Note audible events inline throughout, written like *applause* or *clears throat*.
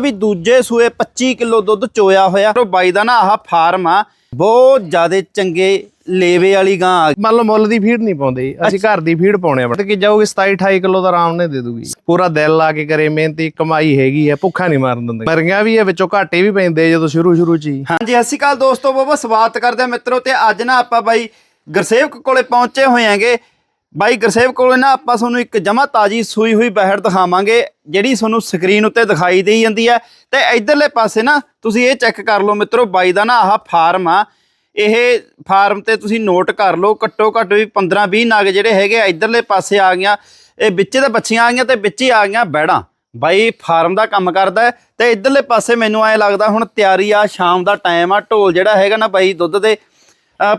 ਵੀ ਦੂਜੇ ਸੂਏ 25 ਕਿਲੋ ਦੁੱਧ ਚੋਇਆ ਹੋਇਆ। ਉਹ ਬਾਈ ਦਾ ਨਾ ਆਹ ਫਾਰਮ ਆ ਬਹੁਤ ਜ਼ਿਆਦੇ ਚੰਗੇ ਲੇਵੇ ਵਾਲੀ ਗਾਂ ਆ। ਮੰਨ ਲਓ ਮੁੱਲ ਦੀ ਫੀਡ ਨਹੀਂ ਪਾਉਂਦੇ। ਅਸੀਂ ਘਰ ਦੀ ਫੀਡ ਪਾਉਣੇ ਆ। ਕਿ ਜਾਊਗੀ 27 28 ਕਿਲੋ ਦਾ ਆਰਾਮ ਨੇ ਦੇ ਦੂਗੀ। ਪੂਰਾ ਦਿਲ ਲਾ ਕੇ ਕਰੇ ਮਿਹਨਤੀ ਕਮਾਈ ਹੈਗੀ ਹੈ ਭੁੱਖਾ ਨਹੀਂ ਮਾਰਨ ਦਿੰਦੇ। ਮਰੀਆਂ ਵੀ ਹੈ ਵਿੱਚੋਂ ਘਾਟੇ ਵੀ ਪੈਂਦੇ ਜਦੋਂ ਸ਼ੁਰੂ ਸ਼ੁਰੂ ਚ ਹੀ। ਹਾਂਜੀ ਸ਼੍ਰੀ ਅਕਾਲ ਦੋਸਤੋ ਬਹੁਤ ਸਵਾਗਤ ਕਰਦੇ ਆ ਮਿੱਤਰੋ ਤੇ ਅੱਜ ਨਾ ਆਪਾਂ ਬਾਈ ਗੁਰਸੇਵਕ ਕੋਲੇ ਪਹੁੰਚੇ ਹੋਏ ਆਂਗੇ ਬਾਈ ਗੁਰਸੇਵ ਕੋਲੇ ਨਾ ਆਪਾਂ ਤੁਹਾਨੂੰ ਇੱਕ ਜਮਾ ਤਾਜੀ ਸੂਈ ਹੋਈ ਬਹਿੜ ਦਿਖਾਵਾਂਗੇ, ਜਿਹੜੀ ਤੁਹਾਨੂੰ ਸਕਰੀਨ ਉੱਤੇ ਦਿਖਾਈ ਦੇਈ ਜਾਂਦੀ ਹੈ। ਤੇ ਇਧਰਲੇ ਪਾਸੇ ਨਾ ਤੁਸੀਂ ਇਹ ਚੈੱਕ ਕਰ ਲਓ ਮਿੱਤਰੋ, ਬਾਈ ਦਾ ਨਾ ਆਹ ਫਾਰਮ ਆ। ਇਹ ਫਾਰਮ ਤੇ ਤੁਸੀਂ ਨੋਟ ਕਰ ਲਓ, ਘੱਟੋ ਘੱਟ ਵੀ 15 20 ਨਗ ਜਿਹੜੇ ਹੈਗੇ ਆ, ਇਧਰਲੇ ਪਾਸੇ ਆ ਗਈਆਂ। ਇਹ ਵਿੱਚੇ ਤਾਂ ਬੱਚੀਆਂ ਆ ਗਈਆਂ ਤੇ ਵਿੱਚ ਹੀ ਆ ਗਈਆਂ ਬੈੜਾਂ ਬਾਈ ਫਾਰਮ ਦਾ ਕੰਮ ਕਰਦਾ ਹੈ। ਤੇ ਇਧਰਲੇ ਪਾਸੇ ਮੈਨੂੰ ਐ ਲੱਗਦਾ ਹੁਣ ਤਿਆਰੀ ਆ, ਸ਼ਾਮ ਦਾ ਟਾਈਮ ਆ, ਢੋਲ ਜਿਹੜਾ ਹੈਗਾ ਨਾ ਬਾਈ ਦੁੱਧ ਦੇ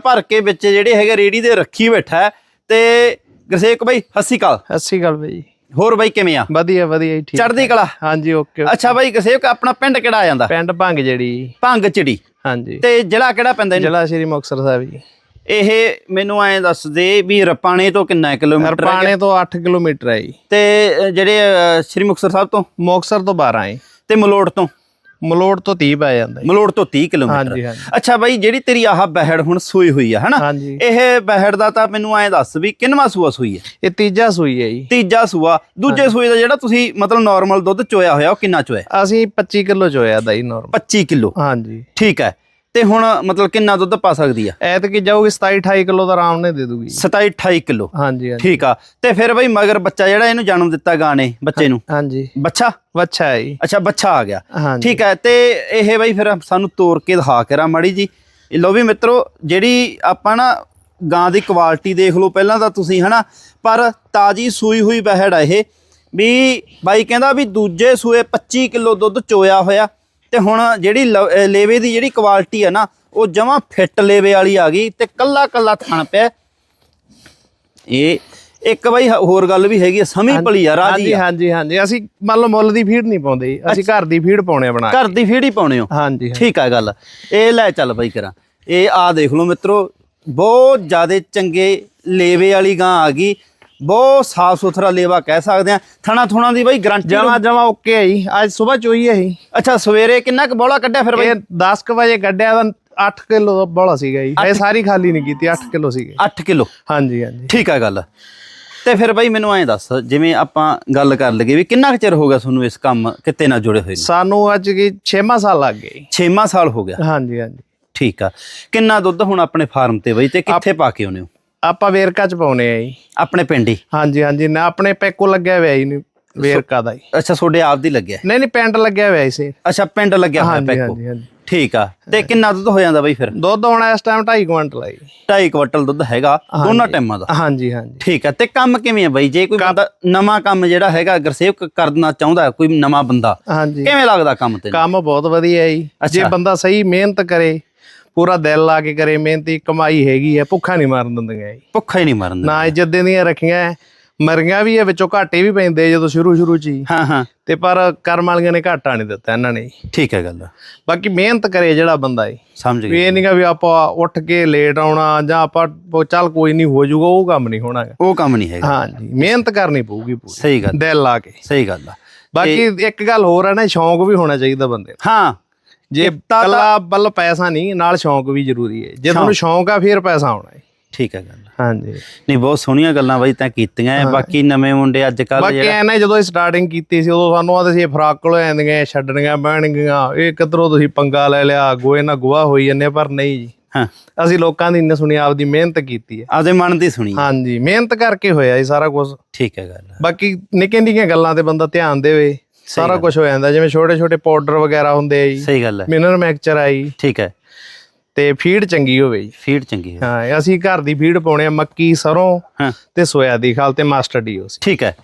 ਭਰ ਕੇ ਵਿੱਚ ਜਿਹੜੇ ਹੈਗੇ ਰੇੜੀ ਦੇ ਰੱਖੀ ਬੈਠਾ ਹੈ। ਤੇ ਗਰਸੇਕ ਬਾਈ ਹੱਸੀ ਕਾਲ ਅੱਛੀ ਗੱਲ ਬਈ। ਹੋਰ ਬਾਈ ਕਿਵੇਂ ਆ? ਵਧੀਆ ਵਧੀਆ ਜੀ, ਠੀਕ ਚੜ੍ਹਦੀ ਕਲਾ? ਹਾਂਜੀ ਓਕੇ ਅੱਛਾ ਬਾਈ ਗਰਸੇਕ ਆਪਣਾ ਪਿੰਡ ਕਿਹੜਾ ਆ ਜਾਂਦਾ? ਪਿੰਡ ਭੰਗ ਜਿਹੜੀ। ਭੰਗ ਚਿੜੀ। ਹਾਂਜੀ। ਤੇ ਜ਼ਿਲ੍ਹਾ ਕਿਹੜਾ ਪੈਂਦਾ ਇਹਨੂੰ? ਜ਼ਿਲ੍ਹਾ ਸ਼੍ਰੀ ਮੁਕਤਸਰ ਸਾਹਿਬ ਜੀ। ਇਹ ਮੈਨੂੰ ਐਂ ਦੱਸ ਦੇ ਵੀ ਰਪਾਣੇ ਤੋਂ ਕਿੰਨਾ ਕਿਲੋਮੀਟਰ ਹੈ ਹਰਪਾਣੇ ਤੋਂ 8 ਕਿਲੋਮੀਟਰ ਹੈ ਜੀ। ਤੇ ਜਿਹੜੇ ਸ਼੍ਰੀ ਮੁਕਤਸਰ ਸਾਹਿਬ ਤੋਂ? ਮੁਕਤਸਰ ਤੋਂ 12 ਹੈ। ਤੇ ਮਲੋੜ ਤੋਂ? ਮਲੋੜ ਤੋਂ 30 ਪੈ ਜਾਂਦਾ ਜੀ। ਮਲੋੜ ਤੋਂ 30 ਕਿਲੋਮੀਟਰ। ਹਾਂਜੀ ਅੱਛਾ ਬਾਈ ਜਿਹੜੀ ਤੇਰੀ ਆਹ ਬਹਿੜ ਹੁਣ ਸੂਈ ਹੋਈ ਆ ਹਨਾ? ਹਾਂਜੀ। ਇਹ ਬਹਿੜ ਦਾ ਤਾਂ ਮੈਨੂੰ ਐਂ ਦੱਸ ਵੀ ਕਿੰਨਵਾ ਸੂਆ ਸੂਈ ਹੈ ਇਹ ਤੀਜਾ ਸੂਈ ਹੈ ਜੀ। ਤੀਜਾ ਸੂਆ। ਦੂਜੇ ਸੂਏ ਦਾ ਜਿਹੜਾ ਤੁਸੀਂ ਮਤਲਬ ਨਾਰਮਲ ਦੁੱਧ ਚੋਇਆ ਹੋਇਆ ਉਹ ਕਿੰਨਾ ਚੋਇਆ? ਅਸੀਂ 25 ਕਿਲੋ ਚੋਇਆ ਦਾ ਜੀ ਨਾਰਮਲ 25 ਕਿਲੋ। ਹਾਂਜੀ। ਠੀਕ ਹੈ। ਤੇ ਹੁਣ ਮਤਲਬ ਕਿੰਨਾ ਦੁੱਧ ਪਾ ਸਕਦੀ ਆ? ਐਤਕੀ ਜਾਊਗੀ 27 28 ਕਿਲੋ ਦਾ ਆਰਾਮ ਨੇ ਦੇ ਦੂਗੀ। 27 28 ਕਿਲੋ। ਹਾਂਜੀ ਹਾਂਜੀ। ਠੀਕ ਆ। ਤੇ ਫਿਰ ਬਈ ਮਗਰ ਬੱਚਾ ਜਿਹੜਾ ਇਹਨੂੰ ਜਨਮ ਦਿੱਤਾ ਗਾਣੇ ਬੱਚੇ ਨੂੰ? ਹਾਂਜੀ। ਬੱਚਾ? ਵੱਛਾ ਹੈ ਅੱਛਾ ਬੱਚਾ ਆ ਗਿਆ। ਠੀਕ ਹੈ ਤੇ ਇਹ ਬਈ ਫਿਰ ਸਾਨੂੰ ਤੋੜ ਕੇ ਦਿਖਾ ਕੇ ਰਾ ਮੜੀ ਜੀ। ਇਹ ਲੋ ਵੀ ਮਿੱਤਰੋ ਜਿਹੜੀ ਆਪਾਂ ਨਾ ਗਾਂ ਦੀ ਕੁਆਲਿਟੀ ਦੇਖ ਲਓ ਪਹਿਲਾਂ ਤਾਂ ਤੁਸੀਂ ਹਨਾ ਪਰ ਤਾਜੀ ਸੂਈ ਹੋਈ ਬਹਿੜ ਆ ਇਹ। ਵੀ ਬਾਈ ਕਹਿੰਦਾ ਵੀ ਦੂਜੇ ਸੂਏ 25 ਕਿਲੋ ਦੁੱਧ ਚੋਇਆ ਹੋਇਆ। ਤੇ ਹੁਣ ਜਿਹੜੀ ਲੇਵੇ ਦੀ ਜਿਹੜੀ ਕੁਆਲਿਟੀ ਆ ਨਾ ਉਹ ਜਮਾ ਫਿੱਟ ਲੇਵੇ ਵਾਲੀ ਆ ਗਈ ਤੇ ਕੱਲਾ ਕੱਲਾ ਥਣ ਪਿਆ। ਇਹ ਇੱਕ ਬਾਈ ਹ- ਹੋਰ ਗੱਲ ਵੀ ਹੈਗੀ ਸਮੀ ਭਲੀ ਆ ਰਾਜੀ ਹਾਂਜੀ ਹਾਂਜੀ ਅਸੀਂ ਮੰਨ ਲਓ ਮੁੱਲ ਦੀ ਫੀਡ ਨਹੀਂ ਪਾਉਂਦੇ। ਅਸੀਂ ਘਰ ਦੀ ਫੀਡ ਪਾਉਣੇ ਬਣਾ। ਘਰ ਦੀ ਫੀੜੀ ਪਾਉਣੇ ਹੋ। ਹਾਂਜੀ। ਠੀਕ ਆ ਗੱਲ। ਇਹ ਲੈ ਚੱਲ ਬਾਈ ਕਰਾਂ। ਇਹ ਆ ਦੇਖ ਲਓ ਮਿੱਤਰੋ ਬਹੁਤ ਜ਼ਿਆਦੇ ਚੰਗੇ ਲੇਵੇ ਵਾਲੀ ਗਾਂ ਆ ਗਈ। ਬਹੁਤ ਸਾਫ਼ ਸੁਥਰਾ ਲੇਵਾ ਕਹਿ ਸਕਦੇ ਆ ਥਣਾ ਥੁਣਾ ਦੀ ਬਾਈ ਗਰੰਟੀ ਜਮਾ ਜਮਾ ਓਕੇ ਹੈ ਜੀ। ਅੱਜ ਸਵੇਰ ਚੋਈ ਹੈ ਜੀ। ਅੱਛਾ ਸਵੇਰੇ ਕਿੰਨਾ ਕੁ ਬੋਲਾ ਕੱਢਿਆ ਫਿਰ ਬਾਈ? ਇਹ 10 ਕੁ ਵਜੇ ਕੱਢਿਆ ਤਾਂ 8 ਕਿਲੋ ਦਾ ਬੋਲਾ ਸੀਗਾ ਜੀ। ਇਹ ਸਾਰੀ ਖਾਲੀ ਨਹੀਂ ਕੀਤੀ 8 ਕਿਲੋ ਸੀਗੇ। 8 ਕਿਲੋ? ਹਾਂਜੀ ਹਾਂਜੀ। ਠੀਕ ਆ ਗੱਲ। ਤੇ ਫਿਰ ਬਾਈ ਮੈਨੂੰ ਐਂ ਦੱਸ ਜਿਵੇਂ ਆਪਾਂ ਗੱਲ ਕਰ ਲਈਏ ਵੀ ਕਿੰਨਾ ਕੁ ਚਿਰ ਹੋ ਗਿਆ ਤੁਹਾਨੂੰ ਇਸ ਕੰਮ ਕਿਤੇ ਨਾਲ ਜੁੜੇ ਹੋਏ ਸਾਨੂੰ ਅੱਜ ਕੀ 6ਵਾਂ ਸਾਲ ਲੱਗ ਗਏ ਜੀ। 6ਵਾਂ ਸਾਲ ਹੋ ਗਿਆ। ਹਾਂਜੀ ਹਾਂਜੀ। ਠੀਕ ਆ। ਕਿੰਨਾ ਦੁੱਧ ਹੁਣ ਆਪਣੇ ਫਾਰਮ ਤੇ ਬਈ ਤੇ ਕਿੱਥੇ ਪਾ ਕੇ ਆਉਨੇ ਹੋ? ਆਪਾਂ ਵੇਰਕਾ ਚ ਪਾਉਣੇ ਆ ਜੀ। ਆਪਣੇ ਪਿੰਡ ਹੀ? ਹਾਂਜੀ ਹਾਂਜੀ। ਨਾ ਆਪਣੇ ਪੈਕੋ ਲੱਗਿਆ ਹੋਇਆ ਜੀ ਵੇਰਕਾ ਦਾ ਜੀ ਅੱਛਾ ਤੁਹਾਡੇ ਆਪ ਦੀ ਲੱਗਿਆ? ਨਹੀਂ ਨਹੀਂ ਪਿੰਡ ਲੱਗਿਆ ਹੋਇਆ ਸੀ। ਅੱਛਾ ਪਿੰਡ ਲੱਗਿਆ ਹੋਇਆ ਪੈਕੋ ਹਾਂਜੀ ਹਾਂਜੀ। ਠੀਕ ਆ। ਤੇ ਕਿੰਨਾ ਦੁੱਧ ਹੋ ਜਾਂਦਾ ਬਈ ਫਿਰ? ਦੁੱਧ ਹੋਣਾ ਇਸ ਟਾਈਮ 2.5 ਕੁਇੰਟਲ ਹੈ ਜੀ। 2.5 ਕੁਇੰਟਲ ਦੁੱਧ ਹੈਗਾ ਦੋਨਾਂ ਟਾਈਮਾਂ ਦਾ। ਹਾਂਜੀ ਹਾਂਜੀ। ਠੀਕ ਆ। ਤੇ ਕੰਮ ਕਿਵੇਂ ਆ ਬਈ? ਜੇ ਕੋਈ ਬੰਦਾ ਨਵਾਂ ਕੰਮ ਜਿਹੜਾ ਹੈਗਾ ਗਰਸੇਵਕ ਕਰਨਾ ਚਾਹੁੰਦਾ ਕੋਈ ਨਵਾਂ ਬੰਦਾ ਹਾਂਜੀ। ਕਿਵੇਂ ਲੱਗਦਾ ਕੰਮ ਤੇ? ਕੰਮ ਬਹੁਤ ਵਧੀਆ ਜੀ। ਜੇ। ਬੰਦਾ ਸਹੀ ਮਿਹਨਤ ਕਰੇ ਪੂਰਾ ਦਿਲ ਲਾ ਕੇ ਕਰੇ ਮਿਹਨਤੀ ਕਮਾਈ ਹੈਗੀ ਹੈ ਭੁੱਖਾ ਨਹੀਂ ਮਾਰਨ ਦਿੰਦੀਆਂ ਜੀ ਭੁੱਖਾ ਹੀ ਨਹੀਂ ਮਰਨ ਦਿੰਦਾ। ਨਾ ਇੱਜ਼ਤ ਦੀਆਂ ਰੱਖੀਆਂ ਮਰੀਆਂ ਵੀ ਹੈ ਵਿੱਚੋਂ ਘਾਟੇ ਵੀ ਪੈਂਦੇ ਜਦੋਂ ਸ਼ੁਰੂ ਸ਼ੁਰੂ ਚ ਹੀ। ਹਾਂ ਹਾਂ। ਤੇ ਪਰ ਕਰਮ ਵਾਲੀਆਂ ਨੇ ਘਾਟਾ ਨਹੀਂ ਦਿੱਤਾ ਇਹਨਾਂ ਨੇ। ਠੀਕ ਹੈ ਗੱਲ। ਬਾਕੀ ਮਿਹਨਤ ਕਰੇ ਜਿਹੜਾ ਬੰਦਾ ਜੀ ਸਮਝ ਵੀ ਗਏ ਇਹ ਨਹੀਂਗਾ ਵੀ ਆਪਾਂ ਉੱਠ ਕੇ ਲੇਟ ਆਉਣਾ ਜਾਂ ਆਪਾਂ ਚੱਲ ਕੋਈ ਨਹੀਂ ਹੋ ਜਾਊਗਾ ਉਹ ਕੰਮ ਨਹੀਂ ਹੋਣਾ। ਉਹ ਕੰਮ ਨਹੀਂ ਹੈਗਾ। ਹਾਂਜੀ ਮਿਹਨਤ ਕਰਨੀ ਪਊਗੀ ਪੂਰੀ। ਸਹੀ ਗੱਲ। ਦਿਲ ਲਾ ਕੇ। ਸਹੀ ਗੱਲ ਆ। ਬਾਕੀ ਇੱਕ ਗੱਲ ਹੋਰ ਹੈ ਨਾ ਸ਼ੌਂਕ ਵੀ ਹੋਣਾ ਚਾਹੀਦਾ ਬੰਦੇ ਨੂੰ। ਹਾਂ। ਜੇ ਕੱਲਾ ਬੱਲ ਪੈਸਾ ਨਹੀਂ ਨਾਲ ਸ਼ੌਂਕ ਵੀ ਜ਼ਰੂਰੀ ਹੈ। ਜੇ ਤੁਹਾਨੂੰ ਸ਼ੌਂਕ। ਆ ਫਿਰ ਪੈਸਾ ਆਉਣਾ ਹੈ। ਠੀਕ ਹੈ ਗੱਲ। ਹਾਂਜੀ। ਨਹੀਂ ਬਹੁਤ ਸੋਹਣੀਆਂ ਗੱਲਾਂ ਬਾਈ ਤਾਂ ਕੀਤੀਆਂ ਬਾਕੀ ਨਵੇਂ ਮੁੰਡੇ ਅੱਜ ਕੱਲ ਬਾਕੀ ਐ ਨਾ ਜਦੋਂ ਇਹ ਸਟਾਰਟਿੰਗ ਕੀਤੀ ਸੀ ਉਦੋਂ ਸਾਨੂੰ ਆਦੇ ਸੀ ਫਰਾਕ ਕੋਲ ਜਾਂਦੀਆਂ ਛੱਡਣੀਆਂ ਬਹਿਣਗੀਆਂ ਇਹ ਕਿਧਰੋਂ ਤੁਸੀਂ ਪੰਗਾ ਲੈ ਲਿਆ ਗੋਏ ਨਾਲ ਗੋਆ ਹੋਈ ਜੰਨੇ ਪਰ ਨਹੀਂ ਜੀ। ਹਾਂ। ਅਸੀਂ ਲੋਕਾਂ ਦੀ ਇੰਨੇ ਸੁਣੀ ਆਪਦੀ ਮਿਹਨਤ ਕੀਤੀ ਹੈ। ਆਪਦੇ ਮਨ ਦੀ ਸੁਣੀ। ਹਾਂਜੀ ਮਿਹਨਤ ਕਰਕੇ ਹੋਇਆ ਇਹ ਸਾਰਾ ਕੁਝ ਠੀਕ ਹੈ ਗੱਲ। ਬਾਕੀ ਨਿੱਕੀਆਂ ਨਿੱਕੀਆਂ ਗੱਲਾਂ ਤੇ ਬੰਦਾ ਧਿਆਨ ਦੇਵੇ। ਸਾਰਾ ਕੁਝ ਹੋ ਜਾਂਦਾ ਜਿਵੇਂ ਛੋਟੇ ਛੋਟੇ ਪਾਊਡਰ ਵਗੈਰਾ ਹੁੰਦੇ ਆ ਜੀ ਸਹੀ ਗੱਲ ਹੈ। ਮਿਨਰਲ ਮਿਕਸਚਰ ਆਈ ਠੀਕ ਹੈ। ਤੇ ਫੀਡ ਚੰਗੀ ਹੋਵੇ ਜੀ। ਫੀਡ ਚੰਗੀ ਹੈ ਹਾਂ ਅਸੀਂ ਘਰ ਦੀ ਫੀਡ ਪਾਉਣੇ ਆ ਮੱਕੀ ਸਰੋਂ ਤੇ ਸੋਇਆ ਦੀ ਖਾਲ ਤੇ ਮਾਸਟਰ ਡੀ ਸੀ। ਠੀਕ ਹੈ।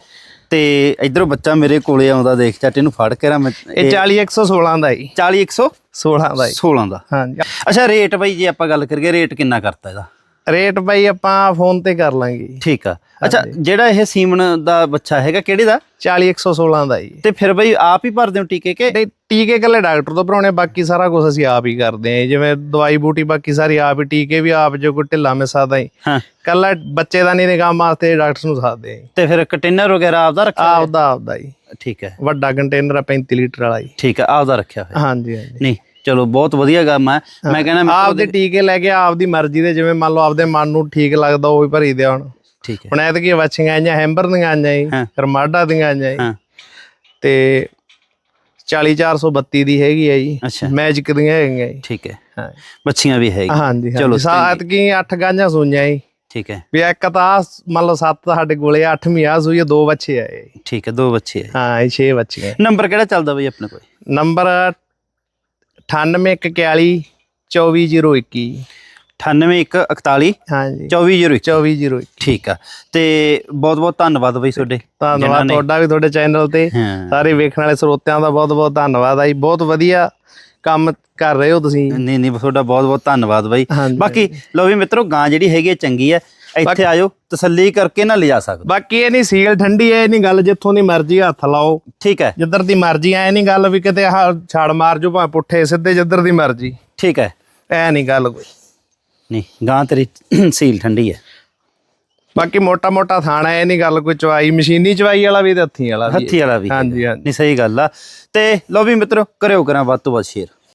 ਤੇ ਇਧਰੋਂ ਬੱਚਾ ਮੇਰੇ ਕੋਲੇ ਆਉਂਦਾ ਦੇਖ ਚੱਟ ਇਹਨੂੰ ਫੜ ਕੇ ਰਾ ਮੈਂ ਇਹ 40 116 ਦਾ ਜੀ। 40 116 16 ਦਾ ਜੀ। ਦਾ। ਹਾਂਜੀ। ਅੱਛਾ ਰੇਟ ਬਈ ਜੇ ਆਪਾਂ ਗੱਲ ਕਰੀਏ ਰੇਟ ਕਿੰਨਾ ਕਰਤਾ ਇਹਦਾ? ਰੇਟ ਬਾਈ ਆਪਾਂ ਫੋਨ ਤੇ ਕਰ ਲਾਂਗੇ ਜੀ। ਠੀਕ ਆ। ਅੱਛਾ ਜਿਹੜਾ ਇਹ ਸੀਮਨ ਦਾ ਬੱਚਾ ਹੈਗਾ ਕਿਹੜੇ ਦਾ? 40 116 ਦਾ ਜੀ। ਤੇ ਫਿਰ ਬਈ ਆਪ ਹੀ ਭਰਦੇ ਹੋ ਟੀਕੇ ਕਿ? ਨਹੀਂ ਟੀਕੇ ਇਕੱਲੇ ਡਾਕਟਰ ਤੋਂ ਭਰਾਉਣੇ ਬਾਕੀ ਸਾਰਾ ਕੁਝ ਅਸੀਂ ਆਪ ਹੀ ਕਰਦੇ ਆਂ ਜਿਵੇਂ ਦਵਾਈ ਬੂਟੀ ਬਾਕੀ ਸਾਰੀ ਆਪ ਹੀ ਟੀਕੇ ਵੀ ਆਪ ਜੋ ਕੋਈ ਢਿੱਲਾ ਮਿਸਾ ਦਾ ਹੀ ਹਾਂ। ਕੱਲਾ ਬੱਚੇ ਦਾ ਨਹੀਂ ਨਿਗਾਹ ਵਾਸਤੇ ਡਾਕਟਰ ਨੂੰ ਸਾਦੇ ਆਂ ਤੇ ਫਿਰ ਕੰਟੇਨਰ ਵਗੈਰਾ ਆਪਦਾ ਰੱਖਿਆ? ਆਪਦਾ ਆਪਦਾ ਜੀ। ਠੀਕ ਹੈ। ਵੱਡਾ ਕੰਟੇਨਰ ਆ 35 ਲੀਟਰ ਵਾਲਾ ਜੀ। ਠੀਕ ਹੈ ਆਪਦਾ ਰੱਖਿਆ ਹੋਇਆ। ਹਾਂਜੀ ਹਾਂਜੀ। ਨਹੀਂ ਚਲੋ ਬਹੁਤ ਵਧੀਆ ਕੰਮ ਹੈ। ਮੈਂ ਕਹਿੰਦਾ ਆਪਦੇ ਟੀਕੇ ਲੈ ਕੇ ਆਪਦੀ ਮਰਜ਼ੀ ਦੇ ਜਿਵੇਂ ਮੰਨ ਲਓ ਆਪਦੇ ਮਨ ਨੂੰ ਠੀਕ ਲੱਗਦਾ ਉਹ ਹੀ ਭਰੀ ਦਿਆ ਹੁਣ। ਠੀਕ ਹੈ। ਹੁਣ ਐਤਕੀ ਵੱਛੀਆਂ ਆਈਆਂ ਹੈਂਬਰ ਦੀਆਂ ਆਈਆਂ ਜੀ ਹਾਂ। ਰਮਾਡਾ ਦੀਆਂ ਆਈਆਂ ਜੀ। ਹਾਂ। ਤੇ 40432 ਦੀ ਹੈਗੀ ਆ ਜੀ। ਮੈਜਿਕ ਦੀਆਂ ਹੈਗੀਆਂ ਜੀ। ਠੀਕ ਹੈ। ਹਾਂ। ਬੱਚੀਆਂ ਵੀ ਹੈਗੀ ਹਾਂਜੀ ਚਲੋ, ਸਾਤ ਕੀ 8 ਗਾਂਜਾਂ ਸੂਈਆਂ ਜੀ। ਠੀਕ ਹੈ। ਵੀ ਇੱਕ ਤਾਂ ਮੰਨ ਲਓ 7 ਸਾਡੇ ਕੋਲੇ 8ਵੀਂ ਆ ਸੂਈ ਦੋ ਬੱਚੇ ਆਏ। ਠੀਕ ਹੈ ਦੋ ਬੱਚੇ ਹੈ ਹਾਂ ਇਹ 6 ਬੱਚੀਆਂ ਨੰਬਰ ਕਿਹੜਾ ਚੱਲਦਾ ਬਈ ਆਪਣੇ ਕੋਲ? ਨੰਬਰ 9841 24021 98141 ਹਾਂਜੀ। 2401 24021 ਠੀਕ ਆ। ਤੇ ਬਹੁਤ ਬਹੁਤ ਧੰਨਵਾਦ ਬਈ ਤੁਹਾਡੇ ਧੰਨਵਾਦ ਤੁਹਾਡਾ ਵੀ ਤੁਹਾਡੇ ਚੈਨਲ ਤੇ। ਸਾਰੇ ਵੇਖਣ ਵਾਲੇ ਸਰੋਤਿਆਂ ਦਾ ਬਹੁਤ ਬਹੁਤ ਧੰਨਵਾਦ ਆ ਜੀ। ਬਹੁਤ ਵਧੀਆ ਕੰਮ ਕਰ ਰਹੇ ਹੋ ਤੁਸੀਂ। ਨਹੀਂ ਨਹੀਂ ਤੁਹਾਡਾ ਬਹੁਤ ਬਹੁਤ ਧੰਨਵਾਦ ਬਾਈ। ਬਾਕੀ ਲੋ ਵੀ ਮਿੱਤਰੋ ਗਾਂ ਜਿਹੜੀ ਹੈਗੀ ਚੰਗੀ ਹੈ ਇੱਥੇ ਆਜੋ ਤਸੱਲੀ ਕਰਕੇ ਨਾ ਲਿਜਾ ਸਕਦੇ। ਬਾਕੀ ਇਹ ਨਹੀਂ ਸੀਲ ਠੰਡੀ ਐ ਨਹੀਂ ਗੱਲ ਜਿੱਥੋਂ ਦੀ ਮਰਜ਼ੀ ਹੱਥ ਲਾਓ। ਠੀਕ ਹੈ। ਜਿੱਧਰ ਦੀ ਮਰਜ਼ੀ ਐ ਨਹੀਂ ਗੱਲ ਵੀ ਕਿਤੇ ਆਹ ਛਾੜ ਮਾਰ ਜੋ ਭਾਵੇਂ ਪੁੱਠੇ ਸਿੱਧੇ ਜਿੱਧਰ ਦੀ ਮਰਜ਼ੀ। ਠੀਕ ਹੈ। ਐ ਨਹੀਂ ਗੱਲ ਕੋਈ। ਨਹੀਂ ਗਾਂ ਤੇਰੀ *clears throat* ਸੀਲ ਠੰਡੀ ਹੈ। ਬਾਕੀ ਮੋਟਾ ਮੋਟਾ ਥਾਣਾ ਐ ਨਹੀਂ ਗੱਲ ਕੋਈ ਚਵਾਈ ਮਸ਼ੀਨੀ ਚਵਾਈ ਵਾਲਾ ਵੀ ਤੇ ਹੱਥੀ ਵਾਲਾ ਵੀ ਹੈ। ਹੱਥੀ ਵਾਲਾ ਵੀ ਹਾਂਜੀ ਹਾਂਜੀ। ਨਹੀਂ ਸਹੀ ਗੱਲ ਆ। ਤੇ ਲੋ ਵੀ ਮਿੱਤਰੋ ਕਰਿਓ ਕਰਾਂ ਵੱਧ ਤੋਂ ਵੱਧ ਸ਼ੇਅਰ।